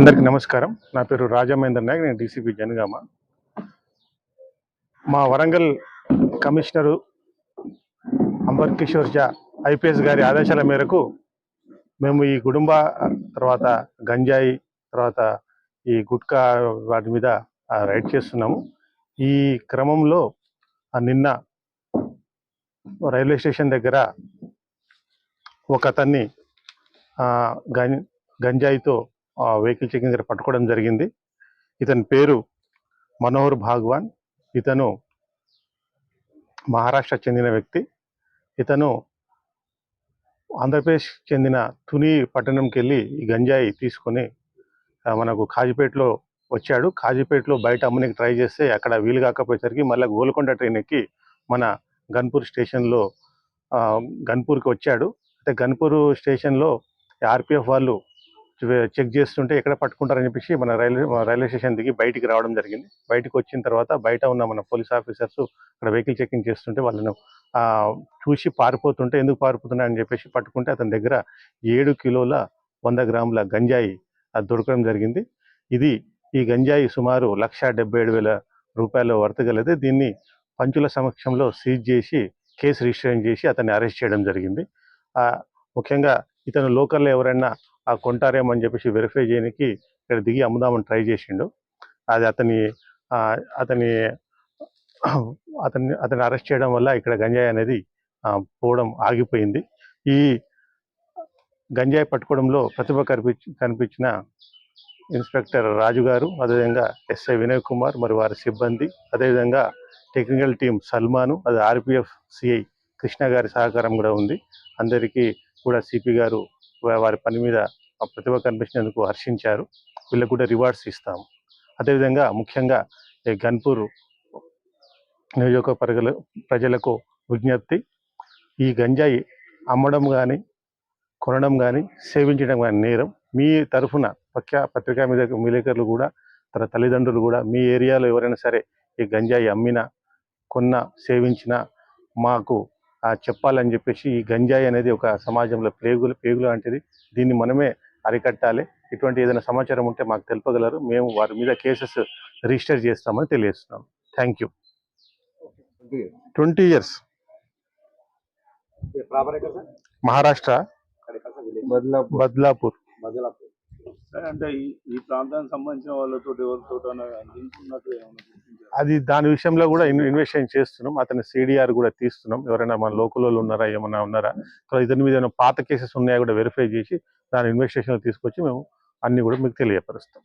అందరికీ నమస్కారం. నా పేరు రాజమహేందర్ నాయక్ నేను డీసీపీ జనగామ. మా వరంగల్ కమిషనరు అంబర్ కిషోర్ జా ఐపీఎస్ గారి ఆదేశాల మేరకు మేము ఈ గుడుంబ తర్వాత గంజాయి తర్వాత ఈ గుట్కా వాటి మీద రైడ్ చేస్తున్నాము. ఈ క్రమంలో నిన్న రైల్వే స్టేషన్ దగ్గర ఒక అతన్ని గం గంజాయితో వెహికల్ చెకింగ్ దగ్గర పట్టుకోవడం జరిగింది. ఇతని పేరు మనోహర్ భాగ్వాన్. ఇతను మహారాష్ట్ర చెందిన వ్యక్తి. ఇతను ఆంధ్రప్రదేశ్ చెందిన తుని పట్టణంకి వెళ్ళి ఈ గంజాయి తీసుకొని మనకు కాజీపేటలో వచ్చాడు. కాజీపేటలో బయట అమ్మనికి ట్రై చేస్తే అక్కడ వీలు కాకపోయేసరికి మళ్ళీ గోల్కొండ ట్రైన్ ఎక్కి మన గన్పూర్ స్టేషన్లో గన్పూర్కి వచ్చాడు. అయితే గన్పూర్ స్టేషన్లో ఆర్పిఎఫ్ వాళ్ళు చెక్ చేస్తుంటే ఎక్కడ పట్టుకుంటారని చెప్పేసి మన రైల్వే రైల్వే స్టేషన్ దిగి బయటికి రావడం జరిగింది. బయటకు వచ్చిన తర్వాత బయట ఉన్న మన పోలీస్ ఆఫీసర్స్ అక్కడ వెహికల్ చెకింగ్ చేస్తుంటే వాళ్ళను చూసి పారిపోతుంటే ఎందుకు పారిపోతున్నాయని చెప్పేసి పట్టుకుంటే అతని దగ్గర ఏడు కిలోల వంద గ్రాముల గంజాయి అది దొరకడం జరిగింది. ఇది ఈ గంజాయి సుమారు లక్ష డెబ్బై ఏడు వేల రూపాయలు వర్తగలది దీన్ని పంచుల సమక్షంలో సీజ్ చేసి కేసు రిజిస్టర్ చేసి అతన్ని అరెస్ట్ చేయడం జరిగింది. ముఖ్యంగా ఇతను లోకల్లో ఎవరైనా ఆ కొంటారేమో అని చెప్పేసి వెరిఫై చేయడానికి ఇక్కడ దిగి అమ్ముదామని ట్రై చేసిండు. అది అతని అతని అతన్ని అతన్ని అరెస్ట్ చేయడం వల్ల ఇక్కడ గంజాయి అనేది పోవడం ఆగిపోయింది. ఈ గంజాయి పట్టుకోవడంలో ప్రతిభ కనిపించి కనిపించిన ఇన్స్పెక్టర్ రాజు గారు అదేవిధంగా ఎస్ఐ వినయ్ కుమార్ మరి వారి సిబ్బంది అదేవిధంగా టెక్నికల్ టీం సల్మాను అది ఆర్పిఎఫ్ సిఐ కృష్ణ గారి సహకారం కూడా ఉంది. అందరికీ కూడా సిపి గారు వారి పని మీద ఆ ప్రతిభ కనిపించినందుకు హర్షించారు. వీళ్ళకు కూడా రివార్డ్స్ ఇస్తాము. అదేవిధంగా ముఖ్యంగా ఈ గన్పూర్ నియోజకవర్గ ప్రజలకు విజ్ఞప్తి ఈ గంజాయి అమ్మడం కానీ కొనడం కానీ సేవించడం కానీ నేరం మీ తరఫున పక్క పత్రికా మీద విలేకరులు కూడా తన తల్లిదండ్రులు కూడా మీ ఏరియాలో ఎవరైనా సరే ఈ గంజాయి అమ్మినా కొన్న సేవించిన మాకు చెప్పాలని చెప్పేసి ఈ గంజాయి అనేది ఒక సమాజంలో పేగులు పేగులు లాంటిది. దీన్ని మనమే అరికట్టాలి. ఇటువంటి ఏదైనా సమాచారం ఉంటే మాకు తెలుపగలరు. మేము వారి మీద కేసెస్ రిజిస్టర్ చేస్తామని తెలియజేస్తున్నాం. Thank you twenty years Maharashtra Badlapur. అంటే ఈ ప్రాంతానికి సంబంధించిన వాళ్ళతో ఎవరితో గుర్తించారా? అది దాని విషయంలో కూడా ఇన్వెస్టిగేషన్ చేస్తున్నాం. అతని సిడిఆర్ కూడా తీస్తున్నాం. ఎవరైనా మన లోకల్ వాళ్ళు ఉన్నారా ఏమన్నా ఉన్నారా? ఇతని మీద ఏమైనా పాత కేసెస్ ఉన్నాయా కూడా వెరిఫై చేసి దాని ఇన్వెస్టిగేషన్ తీసుకొచ్చి మేము అన్నీ కూడా మీకు తెలియపరుస్తాం.